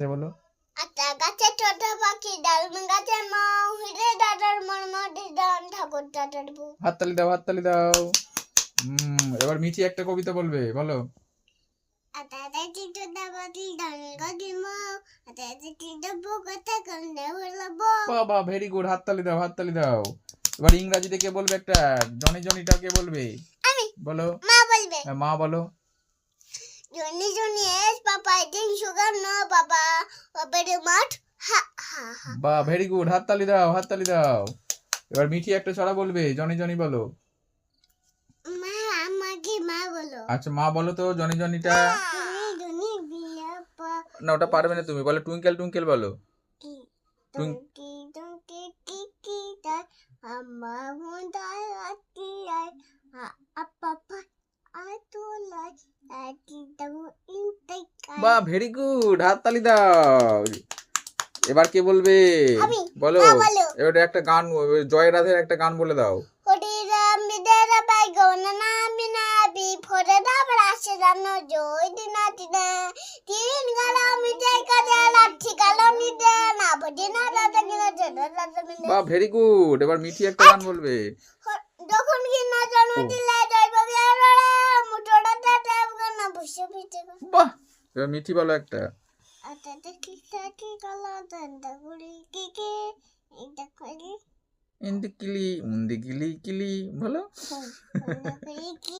সে বলো। আচ্ছা গাছে ছোট পাখি ডাল গাছে হিরে দাদার মর্মটি দান ঠাকুর দাদার বউ। হাততালি দাও হাততালি দাও। হুম এবার মিঠি একটা কবিতা বলবে বলো। আচ্ছা গাছে আচ্ছা চিত্র বউ কথা কন্দে হলো বাবা ভেরি গুড হাততালি দাও হাততালি দাও। এবার ইংরাজিতে কে বলবে একটা? জনি জনিটা কে বলবে? আমি? বলো। মা বলবে। হ্যাঁ, মা বলো। জনি জনি সুগার নো বাবা। বাবার মাঠ হা হা বা ভেরি গুড হাততালি দাও হাততালি দাও। এবার মিঠি একটা ছড়া বলবে। জনি জনি বলো। মা আমাকে মা বলো। আচ্ছা মা বলো তো জনি জনিটা। না ওটা পারবে না তুমি। বলো টুইঙ্কেল টুইঙ্কেল বলো। কি কি কি আই আপা পা তো দাও ইনতে কাই বা ভেরি গুড হাততালি দাও। এবার কে বলবে? বলো। মা এবার একটা গান জয় রাধের একটা গান বলে দাও। বি জয় ভেরি গুড এবার মিঠি একটা গান বলবে। যখন কি না জানো দিলে মুটোটা গানা বসে পিতে বাহ! এবার মিঠি বলো একটা। ইন্দিকিলি দেখি সাকি গালা দন্দা কি কি? এটা করি। ইন্দি কিলি উন্দি কিলি কিলি। বলো কি